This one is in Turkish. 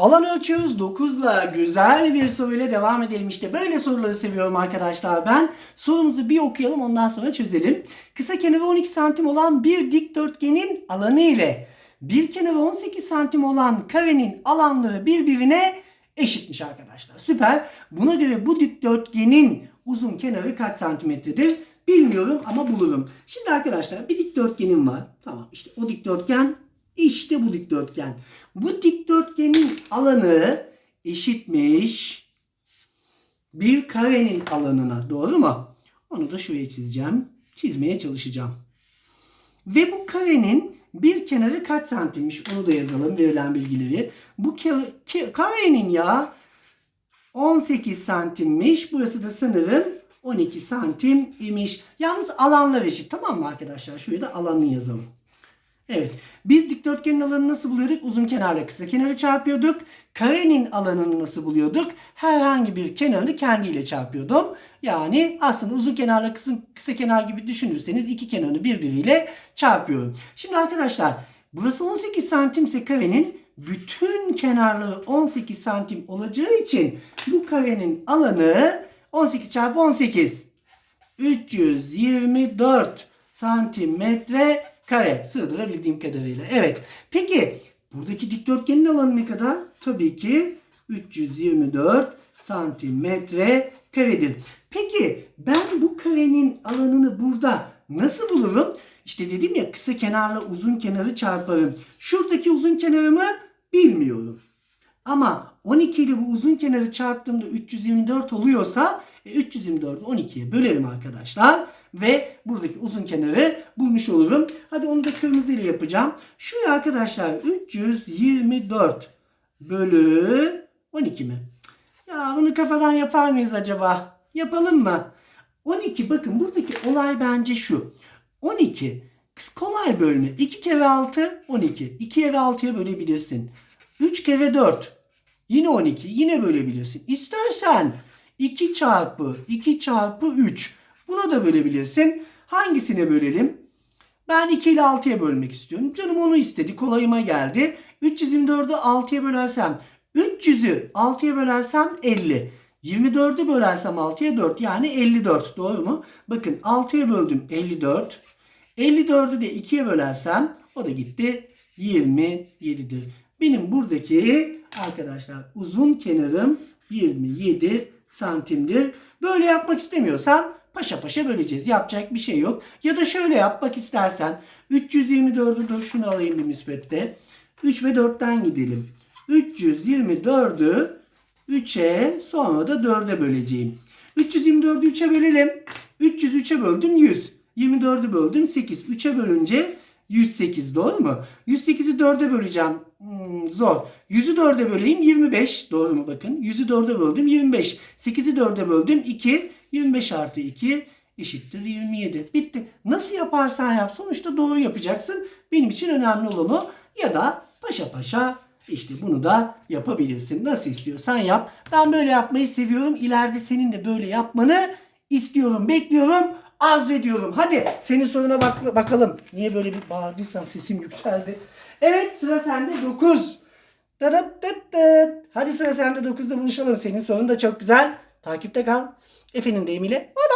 Alan ölçüyoruz 9'la güzel bir soruyla devam edelim. İşte böyle soruları seviyorum arkadaşlar ben. Sorumuzu bir okuyalım ondan sonra çözelim. Kısa kenarı 12 santim olan bir dikdörtgenin alanı ile bir kenarı 18 santim olan karenin alanları birbirine eşitmiş arkadaşlar. Süper. Buna göre bu dikdörtgenin uzun kenarı kaç santimetredir? Bilmiyorum ama bulurum. Şimdi arkadaşlar bir dikdörtgenim var. Tamam işte o dikdörtgen işte bu dikdörtgen. Bu dikdörtgenin alanı eşitmiş bir karenin alanına. Doğru mu? Onu da şuraya çizeceğim. Çizmeye çalışacağım. Ve bu karenin bir kenarı kaç santimmiş onu da yazalım verilen bilgileri. Bu karenin ya 18 santimmiş. Burası da sanırım 12 santim imiş. Yalnız alanlar eşit tamam mı arkadaşlar? Şuraya da alanını yazalım. Evet. Biz dikdörtgenin alanını nasıl buluyorduk? Uzun kenarla kısa kenarı çarpıyorduk. Karenin alanını nasıl buluyorduk? Herhangi bir kenarını kendiyle çarpıyordum. Yani aslında uzun kenarla kısa, kısa kenar gibi düşünürseniz iki kenarını birbiriyle çarpıyorum. Şimdi arkadaşlar burası 18 santimse karenin bütün kenarları 18 santim olacağı için bu karenin alanı 18 çarpı 18 324 santimetre kare sığdırabildiğim kadarıyla. Evet. Peki buradaki dikdörtgenin alanı ne kadar? Tabii ki 324 santimetre karedir. Peki ben bu karenin alanını burada nasıl bulurum? İşte dedim ya kısa kenarla uzun kenarı çarparım. Şuradaki uzun kenarımı bilmiyorum. Ama 12 ile bu uzun kenarı çarptığımda 324 oluyorsa e, 324'ü 12'ye bölerim arkadaşlar. Ve buradaki uzun kenarı bulmuş olurum. Hadi onu da kırmızı ile yapacağım. Şuraya arkadaşlar 324 bölü 12 mi? Ya bunu kafadan yapar mıyız acaba? Yapalım mı? 12 bakın buradaki olay bence şu. 12 kolay bölme. 2 kere 6 12. 2'ye ve 6'ya bölebilirsin. 3 kere 4 yine 12. Yine bölebilirsin. İstersen 2 çarpı 2 çarpı 3 buna da bölebilirsin. Hangisine bölelim? Ben 2 ile 6'ya bölmek istiyorum. Canım onu istedi. Kolayıma geldi. 324'ü 6'ya bölersem 300'ü 6'ya bölersem 50. 24'ü bölersem 6'ya 4 yani 54 doğru mu? Bakın 6'ya böldüm 54. 54'ü de 2'ye bölersem o da gitti 27'dir. Benim buradaki arkadaşlar uzun kenarım 27 santimdir. Böyle yapmak istemiyorsan paşa paşa böleceğiz. Yapacak bir şey yok. Ya da şöyle yapmak istersen 324'ü dur şunu alayım bir müsbette. 3 ve 4'ten gidelim. 324'ü 3'e sonra da 4'e böleceğim. 324'ü 3'e bölelim. 303'e böldüm 100. 24'ü böldüm 8. 3'e bölünce 108 doğru mu? 108'i 4'e böleceğim. Hmm, zor. 100'ü 4'e böleyim 25. Doğru mu bakın? 100'ü 4'e böldüm 25. 8'i 4'e böldüm 2. 25 artı 2 eşittir 27. Bitti. Nasıl yaparsan yap sonuçta doğru yapacaksın. Benim için önemli olan o. Ya da paşa paşa işte bunu da yapabilirsin. Nasıl istiyorsan yap. Ben böyle yapmayı seviyorum. İleride senin de böyle yapmanı istiyorum. Bekliyorum. Arzu ediyorum. Hadi senin soruna bak bakalım. Niye böyle bir bağırdıysam sesim yükseldi. Evet sıra sende 9. Dıdıt dıt dıt. Hadi sıra sende 9'da buluşalım. Senin sorun da çok güzel. Takipte kal. Efendim deyimiyle. Bay.